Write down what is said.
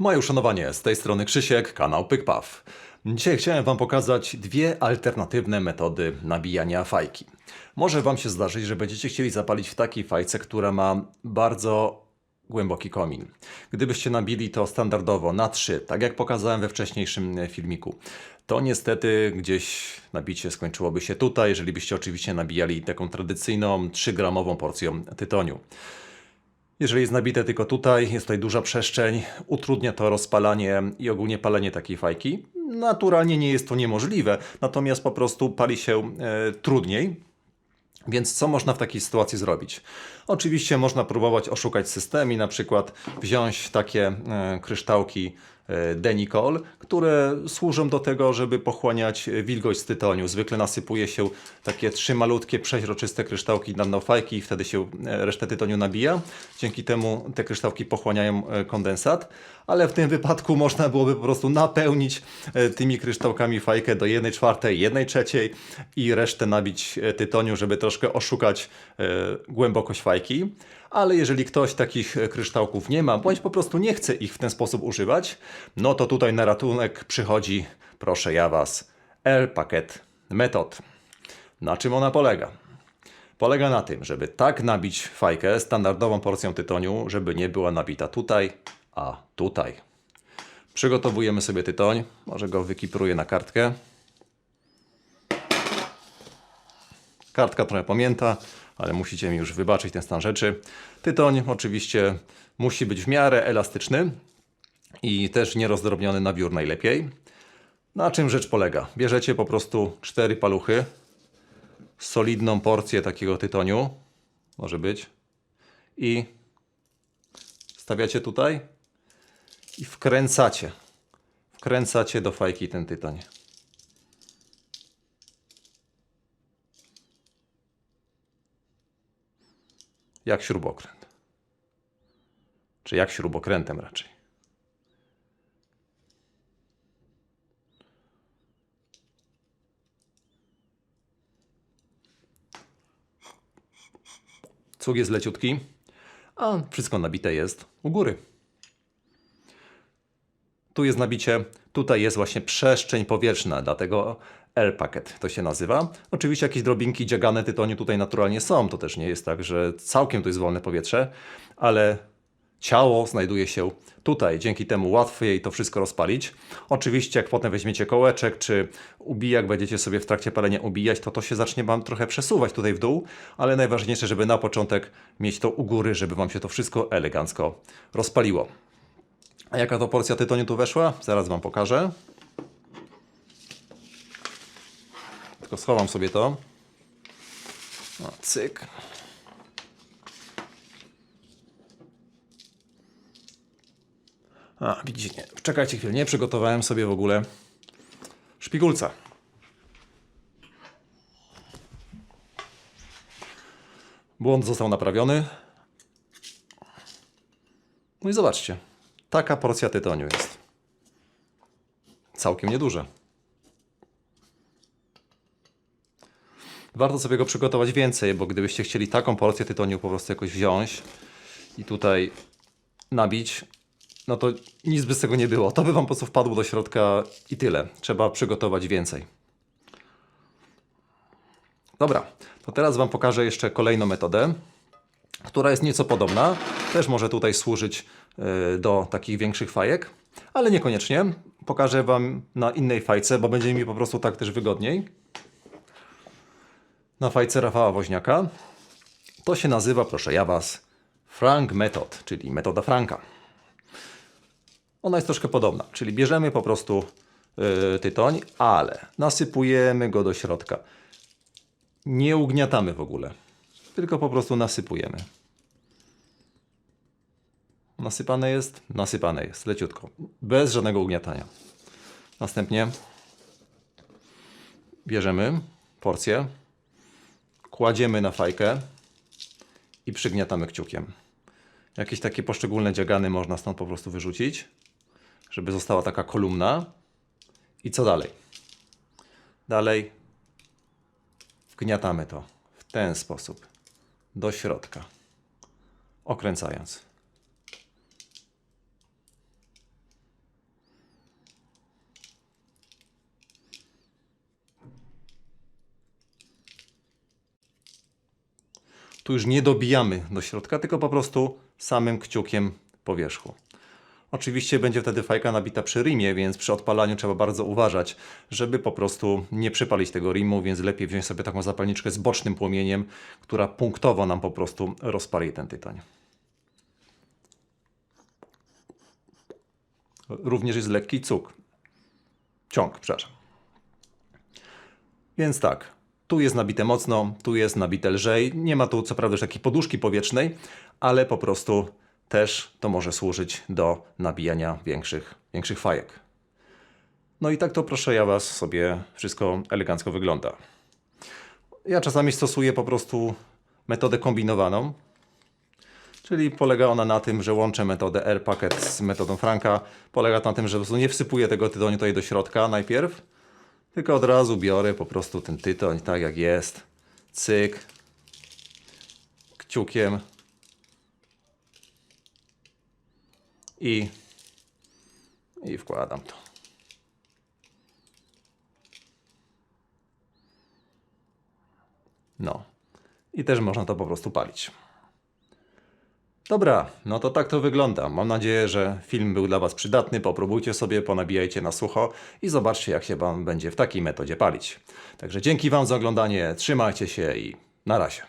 Moje uszanowanie, z tej strony Krzysiek, kanał PykPaw. Dzisiaj chciałem Wam pokazać dwie alternatywne metody nabijania fajki. Może Wam się zdarzyć, że będziecie chcieli zapalić w takiej fajce, która ma bardzo głęboki komin. Gdybyście nabili to standardowo na 3, tak jak pokazałem we wcześniejszym e, filmiku, to niestety gdzieś nabicie skończyłoby się tutaj, jeżeli byście oczywiście nabijali taką tradycyjną 3-gramową porcją tytoniu. Jeżeli jest nabite tylko tutaj, jest tutaj duża przestrzeń, utrudnia to rozpalanie i ogólnie palenie takiej fajki. Naturalnie nie jest to niemożliwe, natomiast po prostu pali się e, trudniej. Więc co można w takiej sytuacji zrobić? Oczywiście można próbować oszukać system i na przykład wziąć takie e, kryształki e, Denicol, które służą do tego, żeby pochłaniać wilgoć z tytoniu. Zwykle nasypuje się takie trzy malutkie, przeźroczyste kryształki na dno fajki i wtedy się e, resztę tytoniu nabija. Dzięki temu te kryształki pochłaniają e, kondensat, ale w tym wypadku można byłoby po prostu napełnić tymi kryształkami fajkę do 1 czwartej, 1 trzeciej i resztę nabić tytoniu, żeby troszkę oszukać głębokość fajki. Ale jeżeli ktoś takich e, kryształków nie ma, bądź po prostu nie chce ich w ten sposób używać, no to tutaj na ratunek przychodzi, proszę ja Was, L-Packet Metod. Na czym ona polega? Polega na tym, żeby tak nabić fajkę standardową porcją tytoniu, żeby nie była nabita tutaj, a tutaj. Przygotowujemy sobie tytoń. Może go wykipruję na kartkę. Kartka trochę pamięta, ale musicie mi już wybaczyć ten stan rzeczy. Tytoń oczywiście musi być w miarę elastyczny i też nierozdrobniony na biur najlepiej. Na czym rzecz polega? Bierzecie po prostu cztery paluchy, solidną porcję takiego tytoniu, może być, i stawiacie tutaj i wkręcacie. Wkręcacie do fajki ten tytoń. Jak śrubokręt. Czy jak śrubokrętem raczej. Cuk jest leciutki, a wszystko nabite jest u góry. Tu jest nabicie, tutaj jest właśnie przestrzeń powietrzna, dlatego L-packet to się nazywa. Oczywiście jakieś drobinki dziagane tytoniu tutaj naturalnie są, to też nie jest tak, że całkiem to jest wolne powietrze, ale ciało znajduje się tutaj, dzięki temu łatwiej to wszystko rozpalić. Oczywiście jak potem weźmiecie kołeczek czy ubijak, będziecie sobie w trakcie palenia ubijać, to to się zacznie Wam trochę przesuwać tutaj w dół, ale najważniejsze, żeby na początek mieć to u góry, żeby Wam się to wszystko elegancko rozpaliło. A jaka to porcja tytoniu tu weszła? Zaraz Wam pokażę. Tylko schowam sobie to. O, cyk. A, widzicie, nie. Czekajcie chwilę, nie przygotowałem sobie w ogóle szpigulca. Błąd został naprawiony. No i zobaczcie, taka porcja tytoniu jest. Całkiem nieduże. Warto sobie go przygotować więcej, bo gdybyście chcieli taką porcję tytoniu po prostu jakoś wziąć i tutaj nabić, no to nic by z tego nie było. To by wam po prostu wpadło do środka i tyle. Trzeba przygotować więcej. Dobra, to teraz wam pokażę jeszcze kolejną metodę, która jest nieco podobna. Też może tutaj służyć y, do takich większych fajek, ale niekoniecznie. Pokażę wam na innej fajce, bo będzie mi po prostu tak też wygodniej. Na fajce Rafała Woźniaka. To się nazywa, proszę ja was, Frank Method, czyli metoda Franka. Ona jest troszkę podobna, czyli bierzemy po prostu yy, tytoń, ale nasypujemy go do środka. Nie ugniatamy w ogóle, tylko po prostu nasypujemy. Nasypane jest? Nasypane jest, leciutko, bez żadnego ugniatania. Następnie bierzemy porcję, kładziemy na fajkę i przygniatamy kciukiem. Jakieś takie poszczególne dziagany można stąd po prostu wyrzucić, żeby została taka kolumna. I co dalej? Dalej wgniatamy to w ten sposób do środka, okręcając. Tu już nie dobijamy do środka, tylko po prostu samym kciukiem po wierzchu. Oczywiście będzie wtedy fajka nabita przy rimie, więc przy odpalaniu trzeba bardzo uważać, żeby po prostu nie przypalić tego rimu, więc lepiej wziąć sobie taką zapalniczkę z bocznym płomieniem, która punktowo nam po prostu rozpali ten tytoń. Również jest lekki cuk. Ciąg, przepraszam. Więc tak, tu jest nabite mocno, tu jest nabite lżej. Nie ma tu co prawda już takiej poduszki powietrznej, ale po prostu też to może służyć do nabijania większych, większych fajek. No i tak to proszę ja Was sobie wszystko elegancko wygląda. Ja czasami stosuję po prostu metodę kombinowaną, czyli polega ona na tym, że łączę metodę R-Packet z metodą Franka. Polega to na tym, że po prostu nie wsypuję tego tytoniu tutaj do środka najpierw, tylko od razu biorę po prostu ten tytoń tak jak jest. Cyk. Kciukiem. I, i wkładam to. No. I też można to po prostu palić. Dobra, no to tak to wygląda. Mam nadzieję, że film był dla Was przydatny. Popróbujcie sobie, ponabijajcie na sucho i zobaczcie, jak się Wam będzie w takiej metodzie palić. Także dzięki Wam za oglądanie, trzymajcie się i na razie.